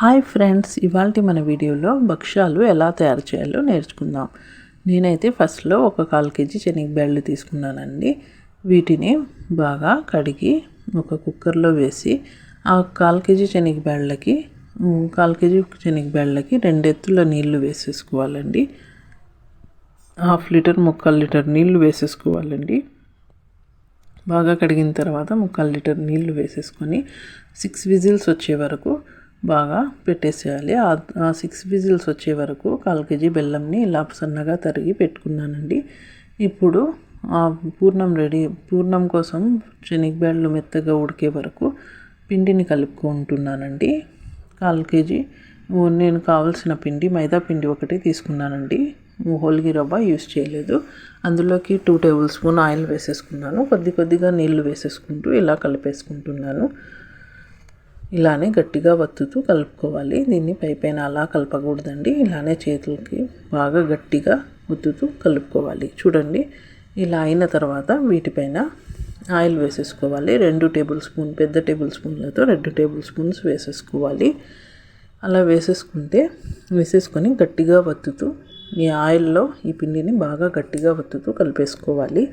Hi friends ఇవాళ మన వీడియోలో భక్ష్యాలు ఎలా తయారు చేయాలో నేర్చుకుందాం. నేనైతే ఫస్ట్లో ఒక కాల్ కేజీ శనగబ్యాళ్ళు తీసుకున్నానండి. వీటిని బాగా కడిగి ఒక కుక్కర్లో వేసి ఆ కాల్ కేజీ శనగబ్యాళ్ళకి కాల్ కేజీ శనగబ్యాళ్ళకి రెండెత్తుల నీళ్ళు వేసేసుకోవాలండి. హాఫ్ లీటర్ ముక్కాలు లీటర్ నీళ్ళు వేసేసుకోవాలండి. బాగా కడిగిన తర్వాత ముక్కాలు లీటర్ నీళ్ళు వేసేసుకొని సిక్స్ విజిల్స్ వచ్చే వరకు బాగా పెట్టేసేయాలి. ఆ- సిక్స్ విజిల్స్ వచ్చే వరకు కాల్ కేజీ బెల్లంని ఇలా సన్నగా తరిగి పెట్టుకున్నానండి. ఇప్పుడు ఆ పూర్ణం రెడీ పూర్ణం కోసం శనగబ్యాళ్ళు మెత్తగా ఉడికే వరకు పిండిని కలుపుకుంటున్నానండి. కాల్ కేజీ నేను కావాల్సిన పిండి మైదా పిండి ఒకటి తీసుకున్నానండి. హోల్గి రవ్వ యూస్ చేయలేదు. అందులోకి టూ టేబుల్ స్పూన్ ఆయిల్ వేసేసుకున్నాను. కొద్ది కొద్దిగా నీళ్ళు వేసేసుకుంటూ ఇలా కలిపేసుకుంటున్నాను. ఇలానే గట్టిగా వత్తుతూ కలుపుకోవాలి. దీన్ని పైపైన అలా కలపకూడదండి. ఇలానే చేతులకి బాగా గట్టిగా వత్తుతూ కలుపుకోవాలి. చూడండి ఇలా అయిన తర్వాత వీటిపైన ఆయిల్ వేసేసుకోవాలి. రెండు టేబుల్ స్పూన్ పెద్ద టేబుల్ స్పూన్లతో రెండు టేబుల్ స్పూన్స్ వేసేసుకోవాలి. అలా వేసేసుకుంటే వేసేసుకొని గట్టిగా వత్తుతూ ఈ ఆయిల్లో ఈ పిండిని బాగా గట్టిగా వత్తుతూ కలిపేసుకోవాలి.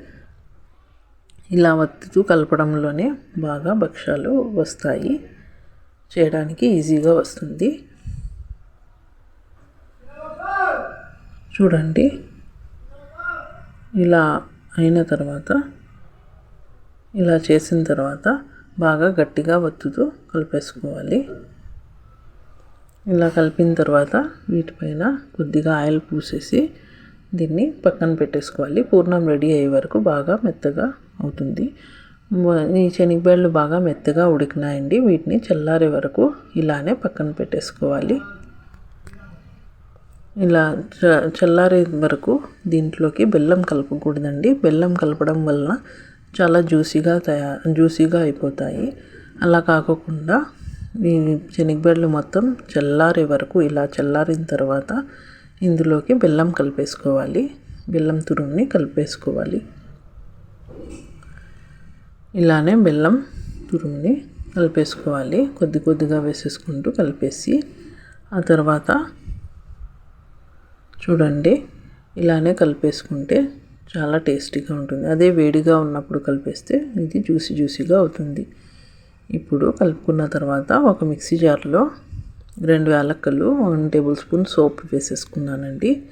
ఇలా వత్తుతూ కలపడంలోనే బాగా భక్ష్యాలు వస్తాయి. చేయడానికి ఈజీగా వస్తుంది. చూడండి. ఇలా అయిన తర్వాత ఇలా చేసిన తర్వాత బాగా గట్టిగా వత్తుతూ కలిపేసుకోవాలి. ఇలా కలిపిన తర్వాత వీటిపైన కొద్దిగా ఆయిల్ పూసేసి దీన్ని పక్కన పెట్టేసుకోవాలి. పూర్ణం రెడీ అయ్యే వరకు బాగా మెత్తగా అవుతుంది. ఈ శనగబేళ్ళు బాగా మెత్తగా ఉడికినాయండి. వీటిని చల్లారే వరకు ఇలానే పక్కన పెట్టేసుకోవాలి. ఇలా చ- చల్లారే వరకు దీంట్లోకి బెల్లం కలపకూడదండి. బెల్లం కలపడం వలన చాలా జ్యూసీగా తయా జ్యూసీగా అయిపోతాయి. అలా కాకుండా ఈ శనగబెళ్ళు మొత్తం చల్లారే వరకు ఇలా చల్లారిన తర్వాత ఇందులోకి బెల్లం కలిపేసుకోవాలి. బెల్లం తురుముని కలిపేసుకోవాలి. ఇలానే బెల్లం తురుముని కలిపేసుకోవాలి. కొద్ది కొద్దిగా వేసేసుకుంటూ కలిపేసి ఆ తర్వాత చూడండి ఇలానే కలిపేసుకుంటే చాలా టేస్టీగా ఉంటుంది. అదే వేడిగా ఉన్నప్పుడు కలిపేస్తే ఇది జ్యూసీ జ్యూసీగా అవుతుంది. ఇప్పుడు కలుపుకున్న తర్వాత ఒక మిక్సీ జార్లో రెండు యాలక్కలు వన్ టేబుల్ స్పూన్ సోప్ వేసేసుకున్నానండి.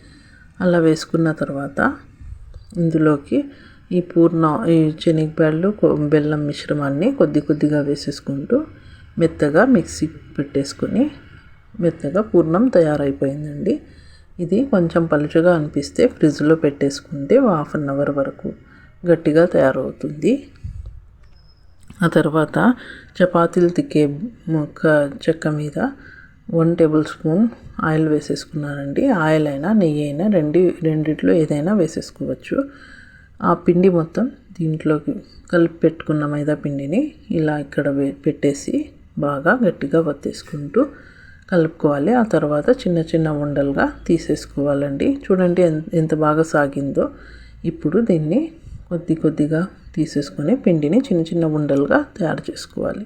అలా వేసుకున్న తర్వాత ఇందులోకి ఈ పూర్ణ ఈ శనగబ్యాళ్ళు కొ- బెల్లం మిశ్రమాన్ని కొద్ది కొద్దిగా వేసేసుకుంటూ మెత్తగా మిక్సీ పెట్టేసుకొని మెత్తగా పూర్ణం తయారైపోయిందండి. ఇది కొంచెం పలుచగా అనిపిస్తే ఫ్రిడ్జ్లో పెట్టేసుకుంటే హాఫ్ అన్ అవర్ వరకు గట్టిగా తయారవుతుంది. ఆ తర్వాత చపాతీలు తిక్కే ముక్క చెక్క మీద వన్ టేబుల్ స్పూన్ ఆయిల్ వేసేసుకున్నానండి. ఆయిల్ అయినా నెయ్యి అయినా రెండు రెండిట్లో ఏదైనా వేసేసుకోవచ్చు. ఆ పిండి మొత్తం దీంట్లోకి కలిపి పెట్టుకున్న మైదా పిండిని ఇలా ఇక్కడ పెట్టేసి బాగా గట్టిగా వత్తేసుకుంటూ కలుపుకోవాలి. ఆ తర్వాత చిన్న చిన్న ఉండలుగా తీసేసుకోవాలండి. చూడండి ఎంత బాగా సాగిందో. ఇప్పుడు దీన్ని కొద్ది కొద్దిగా తీసేసుకొని పిండిని చిన్న చిన్న ఉండలుగా తయారు చేసుకోవాలి.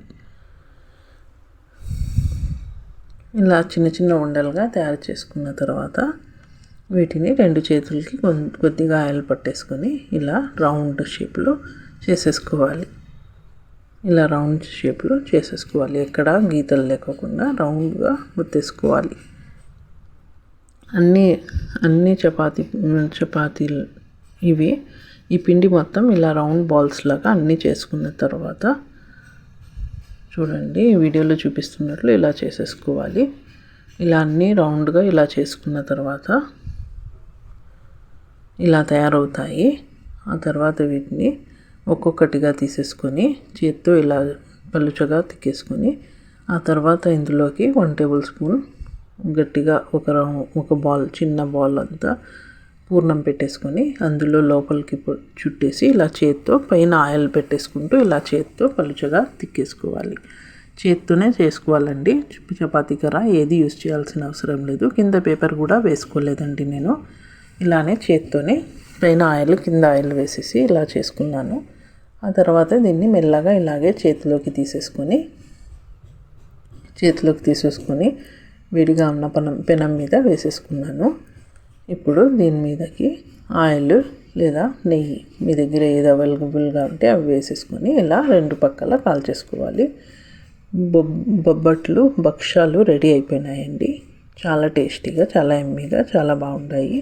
ఇలా చిన్న చిన్న ఉండలుగా తయారు చేసుకున్న తర్వాత వీటిని రెండు చేతులకి కొద్దిగా ఆయిల్ పట్టేసుకొని ఇలా రౌండ్ షేప్లో చేసేసుకోవాలి. ఇలా రౌండ్ షేప్లో చేసేసుకోవాలి. ఎక్కడ గీతలు లేకోకుండా రౌండ్గా ముత్తేసుకోవాలి అన్ని అన్ని చపాతీ చపాతీలు ఇవి ఈ పిండి మొత్తం ఇలా రౌండ్ బాల్స్ లాగా అన్నీ చేసుకున్న తర్వాత చూడండి వీడియోలో చూపిస్తున్నట్లు ఇలా చేసేసుకోవాలి. ఇలా అన్నీ రౌండ్గా ఇలా చేసుకున్న తర్వాత ఇలా తయారవుతాయి. ఆ తర్వాత వీటిని ఒక్కొక్కటిగా తీసేసుకొని చేత్తో ఇలా పలుచగా తిక్కేసుకొని ఆ తర్వాత ఇందులోకి వన్ టేబుల్ స్పూన్ గట్టిగా ఒక ఒక బాల్ చిన్న బాల్ అంతా పూర్ణం పెట్టేసుకొని అందులో లోపలికి చుట్టేసి ఇలా చేత్తో పైన ఆయిల్ పెట్టేసుకుంటూ ఇలా చేత్తో పలుచగా తిక్కేసుకోవాలి. చేత్తోనే చేసుకోవాలండి. చపాతీ కర్ర ఏది యూస్ చేయాల్సిన అవసరం లేదు. కింద పేపర్ కూడా వేసుకోలేదండి నేను. ఇలానే చేత్తోనే పైన ఆయిల్ కింద ఆయిల్ వేసేసి ఇలా చేసుకున్నాను. ఆ తర్వాత దీన్ని మెల్లగా ఇలాగే చేతిలోకి తీసేసుకొని చేతిలోకి తీసేసుకొని వేడిగా ఉన్న పనం పెనం మీద వేసేసుకున్నాను. ఇప్పుడు దీని మీదకి ఆయిల్ లేదా నెయ్యి మీ దగ్గర ఏది అవైలబుల్గా ఉంటే అవి వేసేసుకొని ఇలా రెండు పక్కల కాల్చేసుకోవాలి. బొబ్బట్లు భక్షాలు రెడీ అయిపోయినాయండి. చాలా టేస్టీగా చాలా ఎమ్మీగా చాలా బాగుంటాయి.